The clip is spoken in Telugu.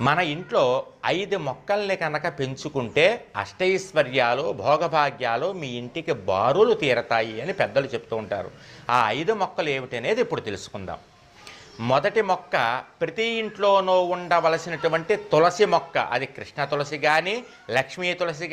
మన ఇంట్లో ఐదు మొక్కల్ని కనుక పెంచుకుంటే అష్టైశ్వర్యాలు భోగభాగ్యాలు మీ ఇంటికి బారులు తీరతాయి అని పెద్దలు చెప్తూ ఉంటారు. ఆ ఐదు మొక్కలు ఏమిటనేది ఇప్పుడు తెలుసుకుందాం. మొదటి మొక్క ప్రతి ఇంట్లోనూ ఉండవలసినటువంటి తులసి మొక్క. అది కృష్ణ తులసి కానీ లక్ష్మీ తులసి